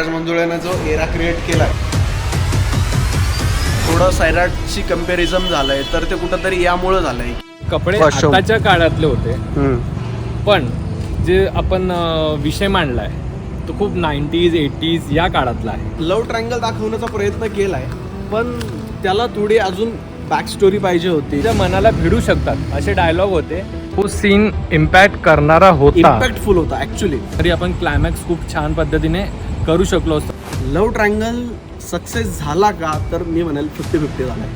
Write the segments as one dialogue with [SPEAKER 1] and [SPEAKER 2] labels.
[SPEAKER 1] नागराज मंजुळेनं जो era create केला आहे थोडं सैराटशी कंपॅरिझन झालंय तर ते कुठंतरी यामुळं झालंय.
[SPEAKER 2] कपडे. आताच्या काळातले होते. पण जे आपण अं, विषय मांडलाय तो खूप नाईन्टीज एटीज या काळातला आहे.
[SPEAKER 1] लव ट्रँगल दाखवण्याचा प्रयत्न केलाय पण त्याला थोडी अजून बॅक स्टोरी पाहिजे होती.
[SPEAKER 2] ज्या मनाला भिडू शकतात असे डायलॉग होते. तो सीन इम्पॅक्ट करणारा होता.
[SPEAKER 1] इम्पॅक्टफुल होता ऍक्च्युली
[SPEAKER 2] तरी आपण क्लायमॅक्स खूप छान पद्धतीने करू शकलो असतो.
[SPEAKER 1] लव ट्रँगल सक्सेस झाला का? तर मी म्हणेल फिफ्टी फिफ्टी झालाय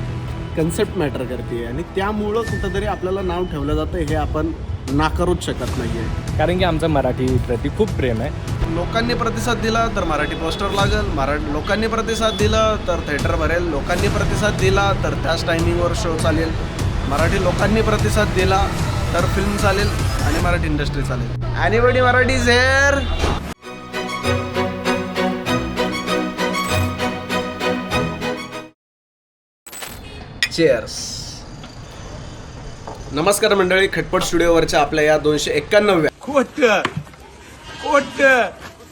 [SPEAKER 1] कन्सेप्ट मॅटर करते आणि त्यामुळं कुठंतरी आपल्याला नाव ठेवलं जातं हे आपण नाकारूच शकत नाहीये.
[SPEAKER 2] कारण की आमचं मराठी प्रति खूप प्रेम आहे.
[SPEAKER 1] लोकांनी प्रतिसाद दिला तर मराठी पोस्टर लागेल मराठी लोकांनी प्रतिसाद दिला तर थिएटर भरेल लोकांनी प्रतिसाद दिला तर त्याच टायमिंगवर शो चालेल. मराठी लोकांनी प्रतिसाद दिला तर फिल्म चालेल आणि मराठी इंडस्ट्री चालेल. अॅनिबडी मराठी झेअर चेअर्स नमस्कार मंडळी खटपट स्टुडिओवरच्या आपल्या या दोनशे एक्क्याण्णव्या
[SPEAKER 3] खोट खोट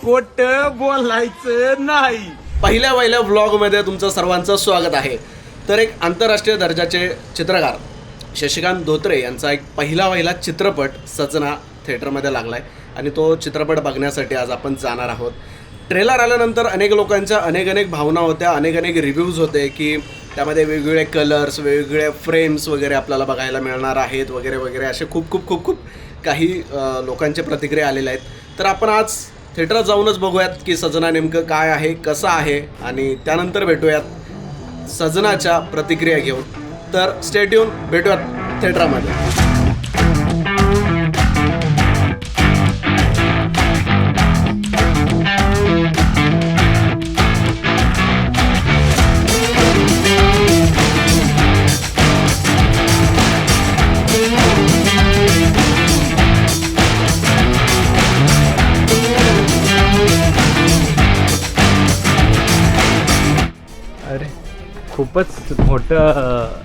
[SPEAKER 3] खोट बोलायचं नाही.
[SPEAKER 1] पहिल्या पहिल्या व्लॉगमध्ये तुमचं सर्वांचं स्वागत आहे. तर एक आंतरराष्ट्रीय दर्जाचे चित्रकार शशिकांत धोत्रे यांचा एक पहिला पहिला चित्रपट सजना थिएटरमध्ये लागला आहे आणि तो चित्रपट बघण्यासाठी आज आपण जाणार आहोत. ट्रेलर आल्यानंतर अनेक लोकांच्या अनेक अनेक भावना होत्या अनेक अनेक रिव्ह्यूज होते की त्यामध्ये वेगवेगळे कलर्स वेगवेगळे फ्रेम्स वगैरे आपल्याला बघायला मिळणार आहेत वगैरे वगैरे असे खूप खूप खूप खूप काही लोकांचे प्रतिक्रिया आलेल्या आहेत. तर आपण आज थिएटरात जाऊनच बघूयात की सजना नेमकं काय आहे कसं आहे आणि त्यानंतर भेटूयात सजनाच्या प्रतिक्रिया घेऊन. तर स्टेट्यून भेटूयात थिएटरामध्ये
[SPEAKER 2] खूपच मोठं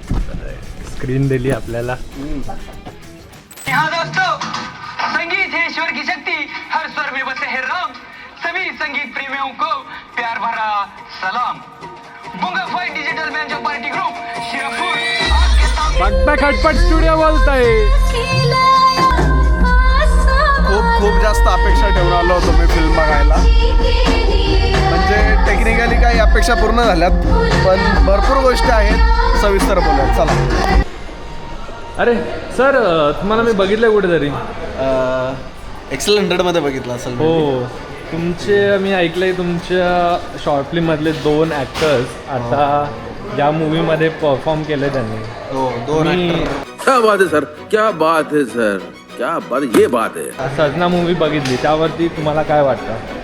[SPEAKER 2] स्क्रीन दिली आपल्याला.
[SPEAKER 4] यहाँ दोस्तों संगीत है ईश्वर की शक्ति हर स्वर में बसे है राम. सभी संगीत प्रेमियों को प्यार भरा सलाम. Bunga five digital banjo party group Shirpur
[SPEAKER 2] बघता खटपट स्टुडिओ बोलतोय.
[SPEAKER 1] खूप खूप जास्त अपेक्षा ठेवून आलो होतो मी फिल्म बघायला. काही अपेक्षा पूर्ण झाल्यात पण भरपूर गोष्टी आहेत सविस्तर बोलूयात. चला.
[SPEAKER 2] अरे सर तुम्हाला मी बघितलंय कुठेतरी.
[SPEAKER 1] एक्सेल हंड्रेडमध्ये बघितलं असेल
[SPEAKER 2] हो तुमचे मी ऐकलंय तुमच्या शॉर्ट फिल्ममधले दोन ॲक्टर्स आता या मूवीमध्ये परफॉर्म केले त्यांनी.
[SPEAKER 1] हो दोन
[SPEAKER 2] मी
[SPEAKER 1] ऍक्टर
[SPEAKER 5] क्या बात है सर? क्या बात है सर? क्या बात ये बात है।
[SPEAKER 2] सजना मूवी बघितली त्यावरती तुम्हाला काय वाटतं?
[SPEAKER 1] आहे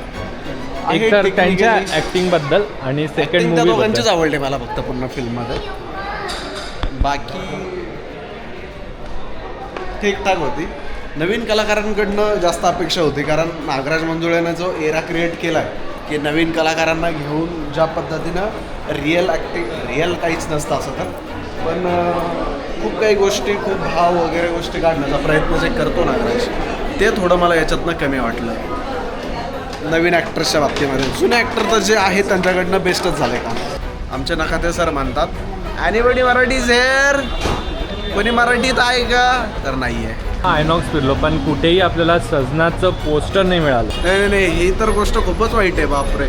[SPEAKER 2] एक तर त्यांच्या ऍक्टिंगबद्दल आणि सेकंड मूवी
[SPEAKER 1] दोघांचीच आवडली मला फक्त पूर्ण फिल्ममध्ये बाकी ठीकठाक होती. नवीन कलाकारांकडनं जास्त अपेक्षा होती कारण नागराज मंजुळेनं जो एरा क्रिएट केला आहे की नवीन कलाकारांना घेऊन ज्या पद्धतीनं रिअल ॲक्टिंग रिअल काहीच नसतं असं तर. पण खूप काही गोष्टी खूप भाव वगैरे गोष्टी काढण्याचा प्रयत्न जे करतो नागराज ते थोडं मला याच्यातनं कमी वाटलं. नवीन ॲक्टर्सच्या बाबतीमध्ये. जुने ॲक्टर तर जे आहेत त्यांच्याकडनं बेस्टच झाले. का आमचे नखाते सर म्हणतात ॲनिबडी मराठी झेअर कोणी मराठीत आहे का? तर नाही आहे
[SPEAKER 2] आयनॉक्स फिरलो पण कुठेही आपल्याला सजनाचं पोस्टर नाही मिळालं.
[SPEAKER 1] नाही नाही नाही ही तर गोष्ट खूपच वाईट आहे बापरे.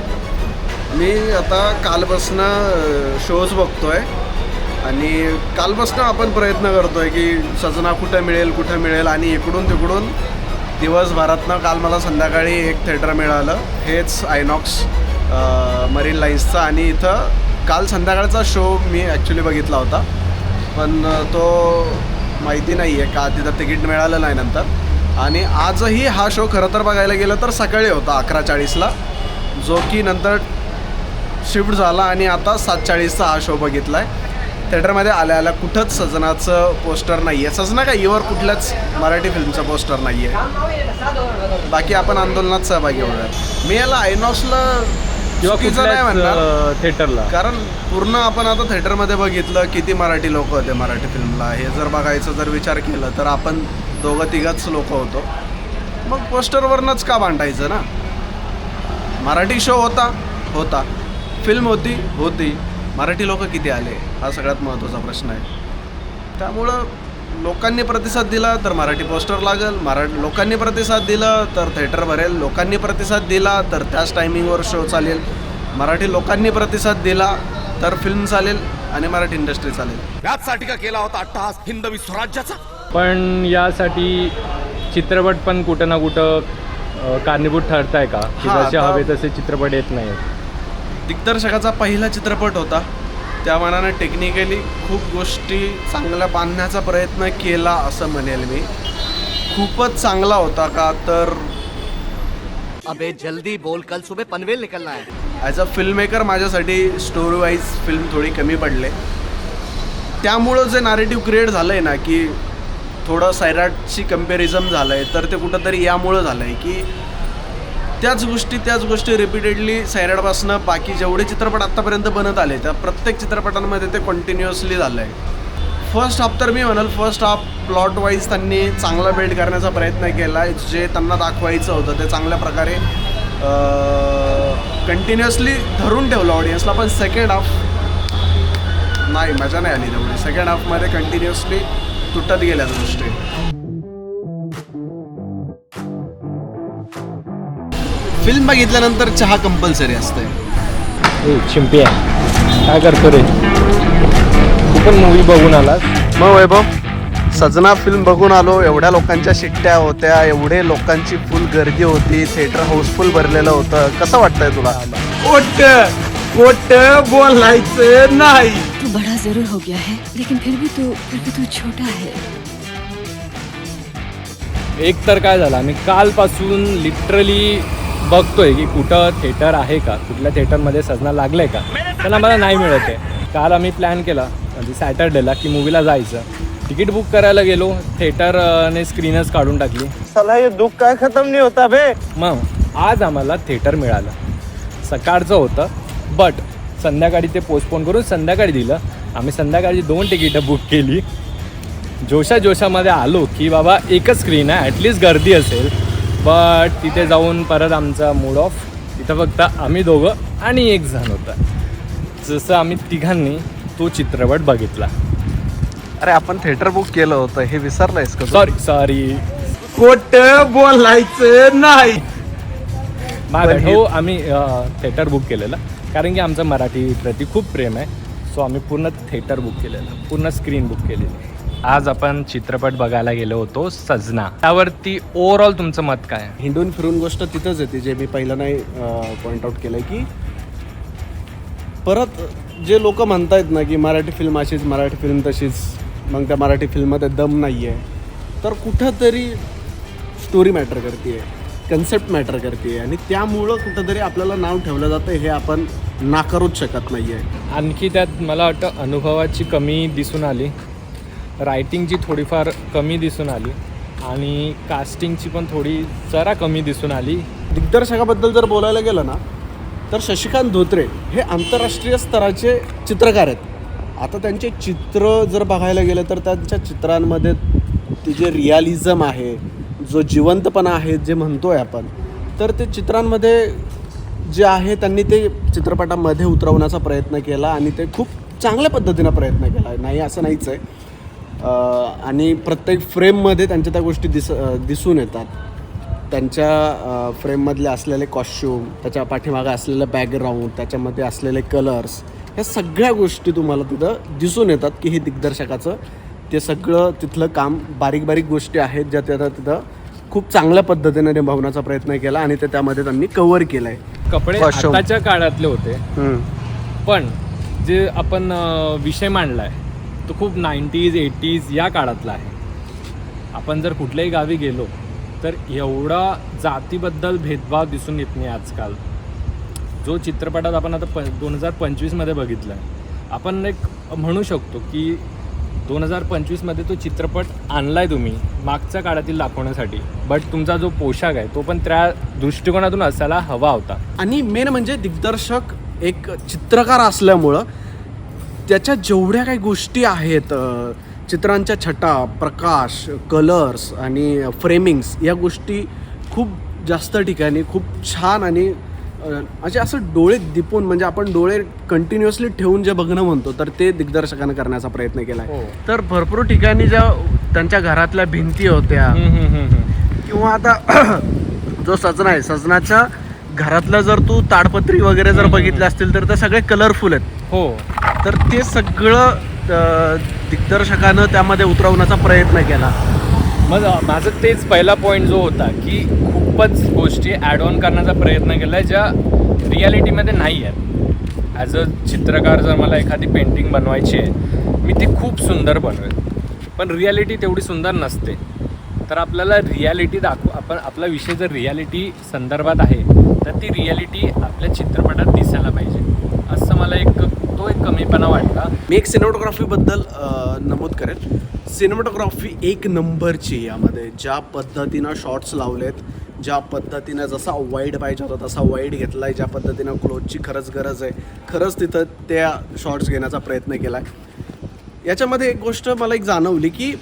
[SPEAKER 1] मी आता कालपासनं शोज बघतोय. आणि कालपासनं आपण प्रयत्न करतोय की सजना कुठं मिळेल कुठं मिळेल आणि इकडून तिकडून दिवसभरातनं काल मला संध्याकाळी एक थिएटर मिळालं. हेच आयनॉक्स मरीन लाईन्सचं आणि इथं काल संध्याकाळचा शो मी ॲक्च्युली बघितला होता. पण तो माहिती नाही आहे का? तिथं तिकीट मिळालं नाही नंतर. आणि आजही हा शो खरं तर बघायला गेलं तर सकाळी होता अकरा चाळीसला. जो की नंतर शिफ्ट झाला आणि आता सात चाळीसचा हा शो बघितला आहे थिएटरमध्ये आल्या आल्या कुठंच सजनाचं पोस्टर नाही आहे सजना काय इवर कुठल्याच मराठी फिल्मचं पोस्टर नाही आहे बाकी आपण आंदोलनात सहभागी होऊयात. मी याला आयनॉक्सला चुकीचं नाही म्हणणार.
[SPEAKER 2] थिएटरला
[SPEAKER 1] कारण पूर्ण आपण आता थिएटरमध्ये बघितलं किती मराठी लोक होते मराठी फिल्मला. हे जर बघायचं जर विचार केलं तर आपण दोघं तिघच लोक होतो. मग पोस्टरवरनंच का भांडायचं ना? मराठी शो होता होता. फिल्म होती होती. मराठी लोक किती आले? हा सगळ्यात महत्त्वाचा प्रश्न आहे. त्यामुळं लोकांनी प्रतिसाद दिला तर मराठी पोस्टर लागेल. मराठी लोकांनी प्रतिसाद दिला तर थिएटर भरेल. लोकांनी प्रतिसाद दिला तर त्याच टायमिंगवर शो चालेल. मराठी लोकांनी प्रतिसाद दिला तर फिल्म चालेल आणि मराठी इंडस्ट्री चालेल.
[SPEAKER 6] याचसाठी का केला होता अट्टहास हिंदवी स्वराज्याचा?
[SPEAKER 2] पण यासाठी चित्रपट पण कुठं ना कुठं कारणीभूत ठरत आहे का की जसे हवे तसे चित्रपट येत नाहीत.
[SPEAKER 1] दिग्दर्शकाचा पहिला चित्रपट होता. त्या मानाने टेक्निकली खूप गोष्टी चांगल्या बांधण्याचा प्रयत्न केला असं म्हणेल मी. खूपच चांगला होता का तर
[SPEAKER 7] अबे जल्दी बोल. कल सुबह पनवेल निकलना है.
[SPEAKER 1] ॲज अ फिल्ममेकर माझ्यासाठी स्टोरी वाईज फिल्म थोडी कमी पडले. त्यामुळं जे नारेटिव्ह क्रिएट झालं आहे ना की थोडं सैराटशी कंपॅरिझन झालं आहे तर ते कुठंतरी यामुळं झालं आहे की त्याच गोष्टी त्याच गोष्टी रिपीटेडली सैराडपासनं बाकी जेवढे चित्रपट आत्तापर्यंत बनत आले त्या प्रत्येक चित्रपटांमध्ये ते कंटिन्युअसली झालं आहे फर्स्ट हाफ तर मी म्हणाल फर्स्ट हाफ प्लॉट वाईज त्यांनी चांगला बिल्ड करण्याचा प्रयत्न केला. आहे जे त्यांना दाखवायचं होतं ते चांगल्या प्रकारे कंटिन्युअसली धरून ठेवलं ऑडियन्सला पण सेकंड हाफ नाही मजा नाही आली तेवढी. सेकंड हाफमध्ये कंटिन्युअसली तुटत गेल्या गोष्टी. फिल्म बघितल्यानंतर चहा कंपल्सरी असते
[SPEAKER 2] चिंपी आहे. काय करतो रे? तू पण मूवी बघून आलास?
[SPEAKER 1] मग वैभव सजना फिल्म बघून आलो. एवढ्या लोकांच्या शिट्ट्या होत्या एवढे लोकांची फुल गर्दी होती थिएटर हाऊसफुल भरलेलं होतं. कसं वाटतंय तुला?
[SPEAKER 3] खोट खोट बोलायचं नाही.
[SPEAKER 8] तू बड़ा जरूर हो गया है लेकिन फिर भी तू फिर भी तू छोटा है.
[SPEAKER 2] एक तर काय झालं आम्ही कालपासून लिटरली बघतोय की कुठं थिएटर आहे का? कुठल्या थिएटरमध्ये सजना लागलंय का? त्याला मला नाही मिळत आहे. काल आम्ही प्लॅन केला म्हणजे सॅटर्डेला की मूवीला जायचं. तिकीट बुक करायला गेलो थिएटरने स्क्रीनच काढून टाकली.
[SPEAKER 1] चला हे दुःख काय खतम नाही होता बे
[SPEAKER 2] मग आज आम्हाला थिएटर मिळालं. सकाळचं होतं बट संध्याकाळी ते पोस्टपोन करून संध्याकाळी दिलं. आम्ही संध्याकाळची दोन तिकीटं बुक केली. जोशा जोशामध्ये आलो की बाबा एकच स्क्रीन आहे ॲटलिस्ट गर्दी असेल. बट तिथे जाऊन परत आमचा मूड ऑफ तिथं फक्त आम्ही दोघं आणि एक जण होता. जसं आम्ही तिघांनी तो चित्रपट बघितला.
[SPEAKER 1] अरे आपण थिएटर बुक केलं होतं. हे विसरलंयस का?
[SPEAKER 2] सॉरी सॉरी
[SPEAKER 3] खोट बोलायचं नाही.
[SPEAKER 1] हे-
[SPEAKER 2] हो आम्ही थिएटर बुक केलेलं. कारण की आमचं मराठीप्रती खूप प्रेम आहे. सो आम्ही पूर्ण थिएटर बुक केलेलं. पूर्ण स्क्रीन बुक केलेली. आज आपण चित्रपट बघायला गेलो होतो सजना. त्यावरती ओव्हरऑल तुमचं मत काय?
[SPEAKER 1] हिंडून फिरून गोष्ट तिथंच येते जे मी पहिलं नाही पॉईंट आउट केलं की परत जे लोक म्हणतायत ना की मराठी फिल्म अशीच मराठी फिल्म तशीच मग त्या मराठी फिल्ममध्ये दम नाही आहे तर कुठंतरी स्टोरी मॅटर करते कन्सेप्ट मॅटर करते आणि त्यामुळं कुठंतरी आपल्याला नाव ठेवलं जातं हे आपण नाकारूच शकत नाही आहे
[SPEAKER 2] आणखी त्यात मला वाटतं अनुभवाची कमी दिसून आली. रायटिंगची थोडीफार कमी दिसून आली आणि कास्टिंगची पण थोडी जरा कमी दिसून आली.
[SPEAKER 1] दिग्दर्शकाबद्दल जर बोलायला गेलं ना तर शशिकांत धोत्रे हे आंतरराष्ट्रीय स्तराचे चित्रकार आहेत. आता त्यांचे चित्र जर बघायला गेलं तर त्यांच्या चित्रांमध्ये ते जे रियालिझम आहे जो जिवंतपणा आहे जे म्हणतो आहे आपण तर ते चित्रांमध्ये जे आहे त्यांनी ते चित्रपटामध्ये उतरवण्याचा प्रयत्न केला आणि ते खूप चांगल्या पद्धतीनं प्रयत्न केला. नाही असं नाहीच आहे. आणि प्रत्येक फ्रेममध्ये त्यांच्या त्या गोष्टी दिस दिसून येतात. त्यांच्या फ्रेममधले असलेले कॉस्च्युम त्याच्या पाठीमागे असलेलं बॅकग्राऊंड त्याच्यामध्ये असलेले कलर्स ह्या सगळ्या गोष्टी तुम्हाला तिथं दिसून येतात की हे दिग्दर्शकाचं. ते सगळं तिथलं काम बारीक बारीक गोष्टी आहेत ज्या त्या तिथं खूप चांगल्या पद्धतीने निभावण्याचा प्रयत्न केला आणि ते त्यामध्ये त्यांनी कव्हर केलं आहे
[SPEAKER 2] कपडे. आताच्या काळातले होते. पण जे आपण विषय मांडला आहे तो खूप नाईन्टीज एटीज या काळातला आहे. आपण जर कुठल्याही गावी गेलो तर एवढा जातीबद्दल भेदभाव दिसून येत नाही आजकाल. जो चित्रपटात आपण आता प दोन हजार पंचवीसमध्ये बघितला आहे आपण एक म्हणू शकतो की दोन हजार पंचवीसमध्ये तो चित्रपट आणला आहे तुम्ही मागच्या काळातील दाखवण्यासाठी. बट तुमचा जो पोशाख आहे तो पण त्या दृष्टिकोनातून असायला हवा होता.
[SPEAKER 1] आणि मेन म्हणजे दिग्दर्शक एक चित्रकार असल्यामुळं त्याच्या जेवढ्या काही गोष्टी आहेत चित्रांच्या छटा प्रकाश कलर्स आणि फ्रेमिंग्स या गोष्टी खूप जास्त ठिकाणी खूप छान आणि म्हणजे असं डोळे दिपून म्हणजे आपण डोळे कंटिन्युअसली ठेवून जे बघणं म्हणतो तर ते दिग्दर्शकानं करण्याचा प्रयत्न केला
[SPEAKER 2] हो.
[SPEAKER 1] तर भरपूर ठिकाणी ज्या त्यांच्या घरातल्या भिंती होत्या. किंवा आता जो सजना आहे सजनाच्या घरातलं जर तू ताडपत्री वगैरे जर बघितले असतील तर ते सगळे कलरफुल आहेत
[SPEAKER 2] हो
[SPEAKER 1] तर ते सगळं दिग्दर्शकानं त्यामध्ये उतरवण्याचा प्रयत्न केला.
[SPEAKER 2] मग माझं तेच पहिला पॉईंट जो होता की खूपच गोष्टी ॲड ऑन करण्याचा प्रयत्न केला आहे ज्या रियालिटीमध्ये नाही आहेत. ॲज अ चित्रकार जर मला एखादी पेंटिंग बनवायची आहे मी ती खूप सुंदर बनवेल. पण रियालिटी तेवढी सुंदर नसते. तर आपल्याला रियालिटी दाखव आपण आपला विषय जर रियालिटी संदर्भात आहे तर ती रियालिटी आपल्या चित्रपटात दिसायला पाहिजे. तो एक कमीपणा वाटला.
[SPEAKER 1] मी एक सिनेमॅटोग्राफीबद्दल नमूद करेन. सिनेमॅटोग्राफी एक नंबरची यामध्ये. ज्या पद्धतीनं शॉट्स लावलेत ज्या पद्धतीनं जसा वाईड पाहिजे होता तसा वाईड घेतला आहे ज्या पद्धतीनं क्लोजची खरंच गरज आहे. खरंच तिथं त्या शॉट्स घेण्याचा प्रयत्न केला आहे याच्यामध्ये एक गोष्ट मला एक जाणवली की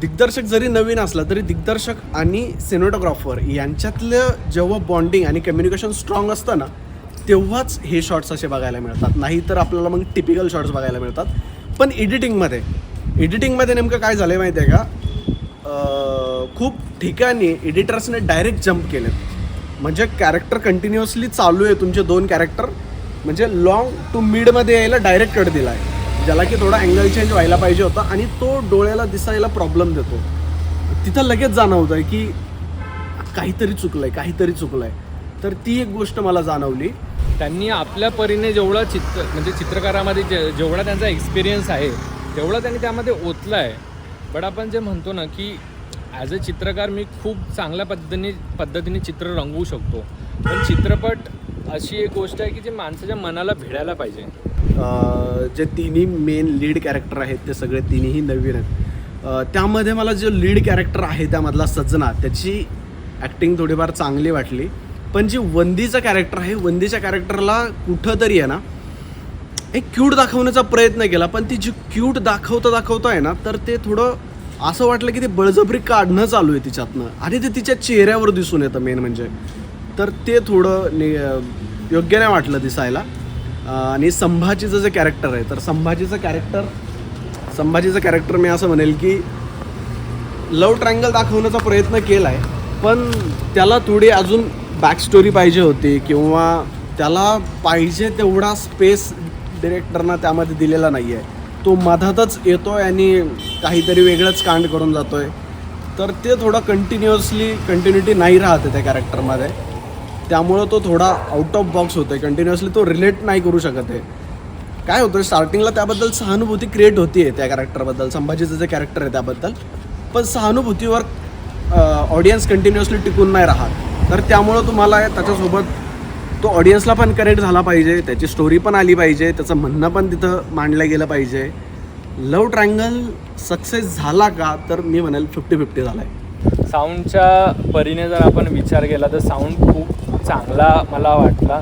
[SPEAKER 1] दिग्दर्शक जरी नवीन असला तरी दिग्दर्शक आणि सिनेमॅटोग्राफर यांच्यातलं जेव्हा बॉन्डिंग आणि कम्युनिकेशन स्ट्रॉंग असतं ना तेव्हाच हे शॉर्ट्स असे बघायला मिळतात. नाही तर आपल्याला मग टिपिकल शॉर्ट्स बघायला मिळतात. पण एडिटिंगमध्ये एडिटिंगमध्ये नेमकं काय झालं आहे माहिती आहे का खूप ठिकाणी एडिटर्सने डायरेक्ट जम्प केलेत. म्हणजे कॅरेक्टर कंटिन्युअसली चालू आहे तुमचे दोन कॅरेक्टर म्हणजे लॉंग टू मिडमध्ये यायला डायरेक्ट कट दिला आहे ज्याला की थोडा अँगल चेंज व्हायला पाहिजे होता आणि तो डोळ्याला दिसायला प्रॉब्लेम देतो. तिथं लगेच जाणवतं आहे की काहीतरी चुकलं आहे काहीतरी चुकलं आहे तर ती एक गोष्ट मला जाणवली.
[SPEAKER 2] त्यांनी आपल्या परीने जेवढा चित्र म्हणजे चित्रकारामध्ये जे जेवढा त्यांचा एक्सपिरियन्स आहे तेवढा त्यांनी त्यामध्ये ओतला आहे बट आपण जे म्हणतो ना की ॲज अ चित्रकार मी खूप चांगल्या पद्धतीने पद्धतीने चित्र रंगवू शकतो. पण चित्रपट अशी एक गोष्ट आहे की जे माणसाच्या मनाला भिडायला पाहिजे.
[SPEAKER 1] जे तिन्ही मेन लीड कॅरेक्टर आहेत ते सगळे तिन्ही नवीन आहेत. त्यामध्ये मला जो लीड कॅरेक्टर आहे त्यामधला सजना त्याची ॲक्टिंग थोडीफार चांगली वाटली. पण जी वंदीचं कॅरेक्टर आहे वंदीच्या कॅरेक्टरला कुठंतरी आहे ना एक क्यूट दाखवण्याचा प्रयत्न केला पण ती जी क्यूट दाखवता दाखवता आहे ना तर ते थोडं असं वाटलं की ते बळजबरी काढणं चालू आहे तिच्यातनं. आणि ते तिच्या चेहऱ्यावर दिसून येतं मेन म्हणजे. तर ते थोडं नि योग्य नाही वाटलं दिसायला. आणि संभाजीचं जे कॅरेक्टर आहे तर संभाजीचं कॅरेक्टर संभाजीचं कॅरेक्टर मी असं म्हणेल की लव ट्रँगल दाखवण्याचा प्रयत्न केला आहे पण त्याला थोडी अजून बॅक स्टोरी पाहिजे होती किंवा त्याला पाहिजे तेवढा स्पेस डिरेक्टरना त्यामध्ये दिलेला नाही आहे तो मधातच येतो आहे आणि काहीतरी वेगळंच कांड करून जातो आहे तर ते थोडं कंटिन्युअसली कंटिन्युटी नाही राहते त्या कॅरेक्टरमध्ये त्यामुळं तो थोडा आउट ऑफ बॉक्स होतो आहे कंटिन्युअसली तो रिलेट नाही करू शकत आहे. काय होतं स्टार्टिंगला त्याबद्दल सहानुभूती क्रिएट होती आहे त्या कॅरेक्टरबद्दल संभाजीचं जे कॅरेक्टर आहे त्याबद्दल. पण सहानुभूतीवर ऑडियन्स कंटिन्युअसली टिकून नाही राहत. तर त्यामुळं तुम्हाला त्याच्यासोबत तो ऑडियन्सला पण कनेक्ट झाला पाहिजे त्याची स्टोरी पण आली पाहिजे त्याचं म्हणणं पण तिथं मांडलं गेलं पाहिजे. लव ट्रायंगल सक्सेस झाला का? तर मी म्हणेल फिफ्टी फिफ्टी झाला आहे
[SPEAKER 2] साऊंडच्या परीने जर आपण विचार केला तर साऊंड खूप चांगला मला वाटला.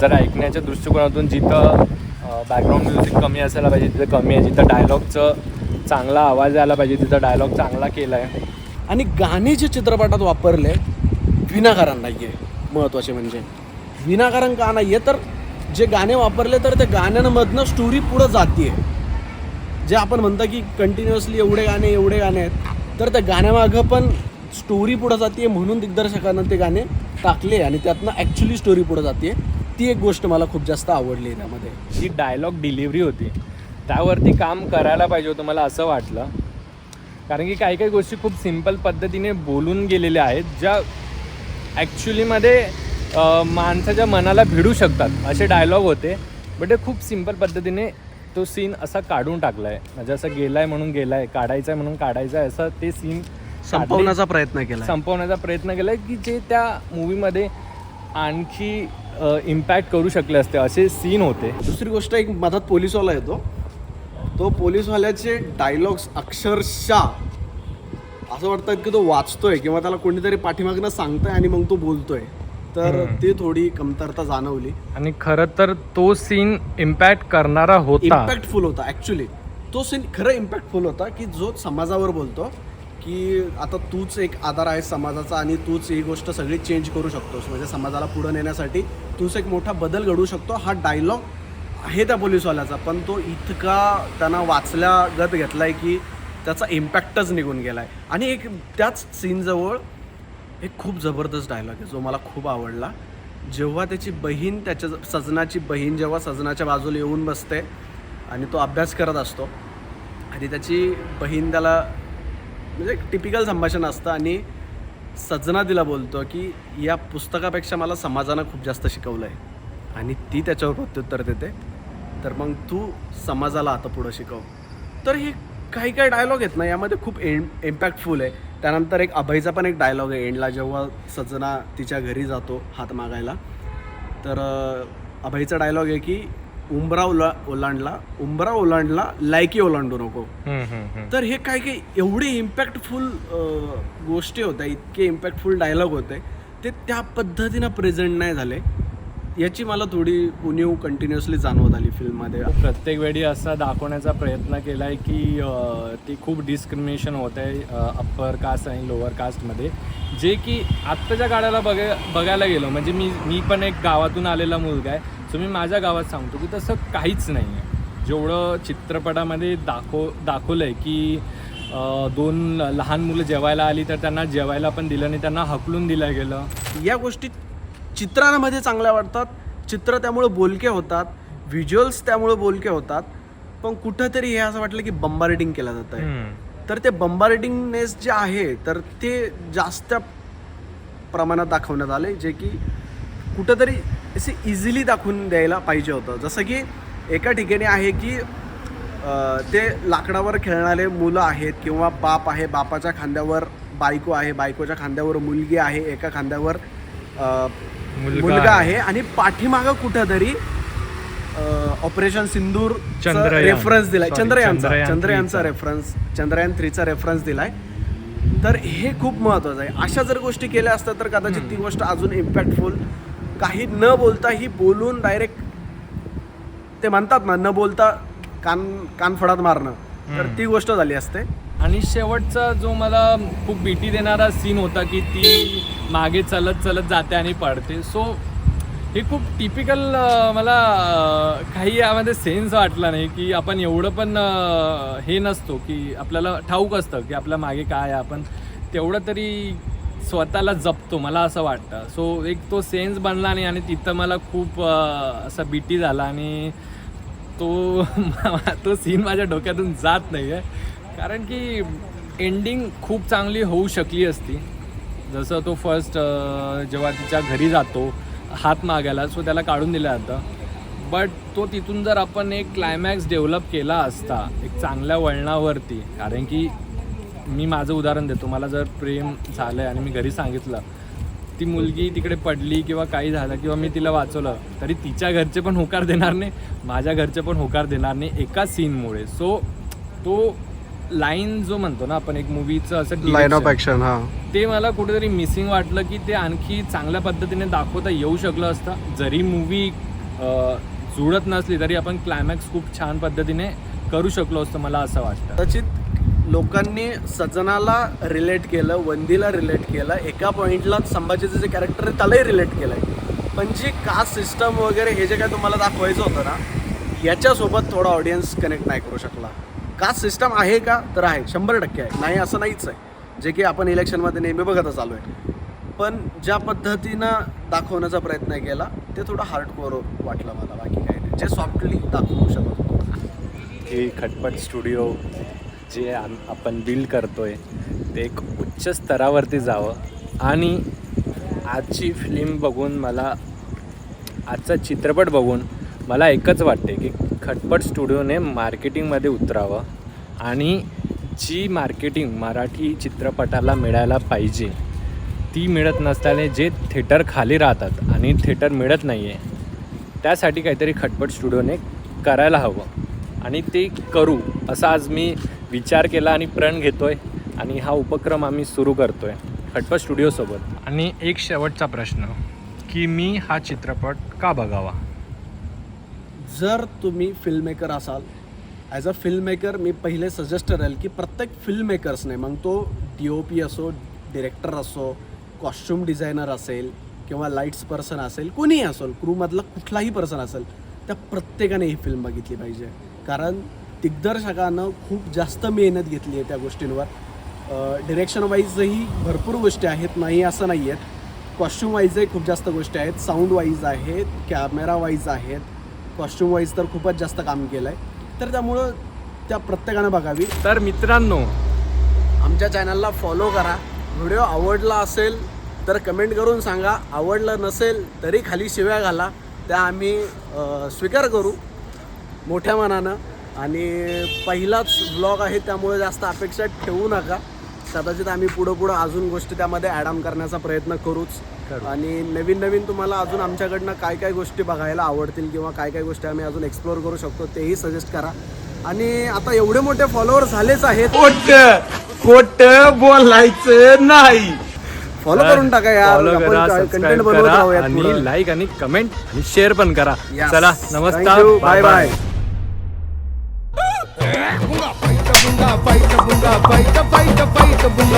[SPEAKER 2] जर ऐकण्याच्या दृष्टिकोनातून जिथं बॅकग्राऊंड म्युझिक कमी असायला पाहिजे तिथं कमी आहे जिथं डायलॉगचं चांगला आवाज यायला पाहिजे तिथं डायलॉग चांगला केला आहे
[SPEAKER 1] आणि गाणे जे चित्रपटात वापरले विनाकारण नाही आहे महत्त्वाचे म्हणजे. विनाकारण का नाही आहे तर जे गाणे वापरले तर त्या गाण्यांमधनं स्टोरी पुढं जाते जे आपण म्हणतो की कंटिन्युअसली एवढे गाणे एवढे गाणे आहेत तर त्या गाण्यामागं पण स्टोरी पुढं जाते म्हणून दिग्दर्शकानं ते गाणे टाकले आणि त्यातनं ॲक्च्युली स्टोरी पुढं जाते ती एक गोष्ट मला खूप जास्त आवडली आहे त्यामध्ये
[SPEAKER 2] जी डायलॉग डिलिव्हरी होती त्यावरती काम करायला पाहिजे होतं मला असं वाटलं. कारण की काही काही गोष्टी खूप सिंपल पद्धतीने बोलून गेलेल्या आहेत ज्या ॲक्च्युलीमध्ये माणसाच्या मनाला भिडू शकतात असे डायलॉग होते. बट ते खूप सिंपल पद्धतीने तो सीन असा काढून टाकला आहे म्हणजे असं गेला आहे म्हणून गेला आहे काढायचा आहे म्हणून काढायचा आहे असं ते सीन
[SPEAKER 1] संपवण्याचा प्रयत्न केला
[SPEAKER 2] संपवण्याचा प्रयत्न केला की जे त्या मूवीमध्ये आणखी इम्पॅक्ट करू शकले असते असे सीन होते.
[SPEAKER 1] दुसरी गोष्ट एक मधात पोलिसवाला येतो. तो पोलिसवाल्याचे डायलॉग्स अक्षरशः असं वाटतं की तो वाचतोय किंवा त्याला कोणीतरी पाठीमागनं सांगतोय आणि मग तो बोलतोय. तर ती थोडी कमतरता जाणवली.
[SPEAKER 2] आणि खरं तर तो सीन इम्पॅक्ट करणारा होता.
[SPEAKER 1] इम्पॅक्टफुल होता ॲक्च्युली तो सीन खरं इम्पॅक्टफुल होता की जो समाजावर बोलतो की आता तूच एक आधार आहे समाजाचा आणि तूच ही गोष्ट सगळी चेंज करू शकतोस. म्हणजे समाजाला पुढं नेण्यासाठी तूच एक मोठा बदल घडू शकतो. हा डायलॉग आहे त्या पोलिसवाल्याचा पण तो इतका त्यांना वाचल्यागत घेतला आहे की त्याचा इम्पॅक्टच निघून गेला आहे आणि एक त्याच सीनजवळ एक खूप जबरदस्त डायलॉग आहे जो मला खूप आवडला. जेव्हा त्याची बहीण त्याच्या सजनाची बहीण जेव्हा सजनाच्या बाजूला येऊन बसते आणि तो अभ्यास करत असतो आणि त्याची बहीण त्याला म्हणजे टिपिकल संभाषण असतं आणि सजना तिला बोलतो की या पुस्तकापेक्षा मला समाजानं खूप जास्त शिकवलं आहे आणि ती त्याच्यावर प्रत्युत्तर देते तर मग तू समाजाला आता पुढं शिकव. तर ही काही काही डायलॉग आहेत ना यामध्ये खूप एम इम्पॅक्टफुल आहे. त्यानंतर एक अभयचा पण एक डायलॉग आहे एंडला जेव्हा सजना तिच्या घरी जातो हात मागायला. तर अभयचा डायलॉग आहे की उंबरा ओला ओलांडला उंबरा ओलांडला लायकी ओलांडू नको. तर हे काय काही एवढे इम्पॅक्टफुल गोष्टी होत्या इतके इम्पॅक्टफुल डायलॉग होते ते त्या पद्धतीनं प्रेझेंट नाही झाले. याची मला थोडी उणीव कंटिन्युअसली जाणवत आली फिल्ममध्ये
[SPEAKER 2] प्रत्येक वेळी असा दाखवण्याचा प्रयत्न केला आहे की ती खूप डिस्क्रिमिनेशन होत आहे अप्पर कास्ट आणि लोअर कास्टमध्ये जे की आत्ताच्या काळाला बघाय बघायला गेलो म्हणजे मी मी पण एक गावातून आलेला मुलगा आहे सो मी माझ्या गावात सांगतो की तसं काहीच नाही आहे जेवढं चित्रपटामध्ये दाखव दाखवलं आहे की दोन लहान मुलं जेवायला आली तर त्यांना जेवायला पण दिलं नाही त्यांना हकलून दिलं गेलं.
[SPEAKER 1] या गोष्टी चित्रांमध्ये चांगल्या वाटतात. चित्र त्यामुळे बोलके होतात. व्हिज्युअल्स त्यामुळे बोलके होतात. पण कुठंतरी हे असं वाटलं की बंबार्डिंग केलं जात आहे. तर ते बंबार्डिंगनेस जे आहे तर ते जास्त प्रमाणात दाखवण्यात आले जे की कुठंतरी असे इझिली दाखवून द्यायला पाहिजे होतं. जसं की एका ठिकाणी आहे की ते लाकडावर खेळणारे मुलं आहेत किंवा बाप आहे बापाच्या खांद्यावर बायको आहे बायकोच्या खांद्यावर मुलगी आहे एका खांद्यावर मुलगा आहे. आणि पाठीमागं कुठंतरी ऑपरेशन सिंदूर
[SPEAKER 2] चंद्रयान.
[SPEAKER 1] रेफरन्स दिलाय. चंद्रयानचा
[SPEAKER 2] चंद्रयान
[SPEAKER 1] चंद्रयानचा
[SPEAKER 2] थ्रीचा.
[SPEAKER 1] रेफरन्स चंद्रयान थ्रीचा रेफरन्स दिलाय. तर हे खूप महत्त्वाचं आहे. अशा जर गोष्टी केल्या असत्या तर कदाचित ती गोष्ट अजून इम्पॅक्टफुल काही न बोलताही बोलून डायरेक्ट ते म्हणतात ना न बोलता कान कानफडात मारणं. तर ती गोष्ट झाली असते.
[SPEAKER 2] आणि शेवटचा जो मला खूप भीती देणारा सीन होता की ती मागे चलत चलत जाते आणि पडते. सो हे खूप टिपिकल मला काही यामध्ये सेन्स वाटला नाही की आपण एवढं पण हे नसतो की आपल्याला ठाऊक असतं की आपल्या मागे काय आहे. आपण तेवढं तरी स्वतःला जपतो मला असं वाटतं. सो एक तो सेन्स बनला नाही आणि तिथं मला खूप असा बिटी झाला आणि तो तो सीन माझ्या डोक्यातून जात नाही आहे कारण की एंडिंग खूप चांगली होऊ शकली असती. जसं तो फर्स्ट जेव्हा तिच्या घरी जातो हात मागायला सो त्याला काढून दिलं जातं. बट तो तिथून जर आपण एक क्लायमॅक्स डेव्हलप केला असता एक चांगल्या वळणावरती कारण की मी माझं उदाहरण देतो मला जर प्रेम झालं आहे आणि मी घरी सांगितलं ती मुलगी तिकडे पडली किंवा काही झालं किंवा मी तिला वाचवलं तरी तिच्या घरचे पण होकार देणार नाही माझ्या घरचे पण होकार देणार नाही एका सीनमुळे सो तो लाईन जो म्हणतो ना आपण एक मूवीचं असं
[SPEAKER 1] लाईन ऑफ हा.
[SPEAKER 2] ते मला कुठेतरी मिसिंग वाटलं की ते आणखी चांगल्या पद्धतीने दाखवता येऊ शकलं असतं. जरी मूवी जुळत नसली तरी आपण क्लायमॅक्स खूप छान पद्धतीने करू शकलो असतं मला असं वाटतं.
[SPEAKER 1] कदाचित लोकांनी सजनाला रिलेट केलं वंदीला रिलेट केलं एका पॉईंटला संभाजीचं जे कॅरेक्टर आहे त्यालाही रिलेट केलं आहे पण जी कास्ट सिस्टम वगैरे हे जे काय तुम्हाला दाखवायचं होतं ना याच्यासोबत थोडा ऑडियन्स कनेक्ट नाही करू शकला. कास्ट सिस्टम आहे का? तर आहे. शंभर टक्के आहे. नाही असं नाहीच आहे. जे की आपण इलेक्शनमध्ये नेहमी बघतच आलो आहे पण ज्या पद्धतीनं दाखवण्याचा प्रयत्न केला ते थोडं हार्डकोअर वाटलं मला. बाकी काही नाही. जे सॉफ्टली दाखवू शकत होतो.
[SPEAKER 2] हे खटपट स्टुडिओ जे आम- आपण बिल्ड करतोय ते एक उच्च स्तरावरती जावं. आणि आजची फिल्म बघून मला आजचा चित्रपट बघून मला एकच वाटते की खटपट स्टुडिओने मार्केटिंगमध्ये उतरावं आणि जी मार्केटिंग मराठी चित्रपटाला मिळायला पाहिजे ती मिळत नसल्याने जे थेटर खाली राहतात आणि थेटर मिळत नाही आहे त्यासाठी काहीतरी खटपट स्टुडिओने करायला हवं. आणि ते करू असा आज मी विचार केला आणि प्रण घेतो आहे आणि हा उपक्रम आम्ही सुरू करतो आहे खटपट स्टुडिओसोबत. आणि एक शेवटचा प्रश्न की मी हा चित्रपट का बघावा?
[SPEAKER 1] जर तुम्ही फिल्ममेकर असाल ॲज अ फिल्ममेकर मी पहिले सजेस्ट करेल की प्रत्येक फिल्ममेकर्सने मग तो डी ओ पी असो डिरेक्टर असो कॉस्ट्युम डिझायनर असेल किंवा लाईट्स पर्सन असेल कोणीही असेल क्रूमधला कुठलाही पर्सन असेल त्या प्रत्येकाने ही फिल्म बघितली पाहिजे. कारण दिग्दर्शकानं खूप जास्त मेहनत घेतली आहे त्या गोष्टींवर. डिरेक्शन वाईजही भरपूर गोष्टी आहेत नाही असं नाही आहेत कॉस्ट्युम वाईजही खूप जास्त गोष्टी आहेत साऊंड वाईज आहेत कॅमेरा वाईज आहेत कॉस्ट्युम वाईज तर खूपच जास्त काम केलं आहे तर त्यामुळं त्या प्रत्येकानं बघावी.
[SPEAKER 2] तर मित्रांनो
[SPEAKER 1] आमच्या चॅनलला फॉलो करा. व्हिडिओ आवडला असेल तर कमेंट करून सांगा. आवडलं नसेल तरी खाली शिव्या घाला. त्या आम्ही स्वीकार करू. मोठ्या मनानं. आणि पहिलाच ब्लॉग आहे त्यामुळे जास्त अपेक्षा ठेवू नका. कदाचित आम्ही पुढं पुढं अजून गोष्टी त्यामध्ये ॲडम करण्याचा प्रयत्न करूच. आणि नवीन नवीन तुम्हाला अजून आमच्याकडनं काय काय गोष्टी बघायला आवडतील किंवा काय काय गोष्टी आम्ही अजून एक्सप्लोअर करू शकतो तेही सजेस्ट करा. आणि आता एवढे मोठे फॉलोअर झालेच आहेत.
[SPEAKER 3] खोट खोट बोलायचं नाही.
[SPEAKER 1] फॉलो करून टाका यार कंटेंट बनवत
[SPEAKER 2] आणि लाईक आणि कमेंट आणि शेअर पण करा. चला नमस्कार.
[SPEAKER 1] Bye bye
[SPEAKER 6] bunga fight bunga fight fight fight the bunga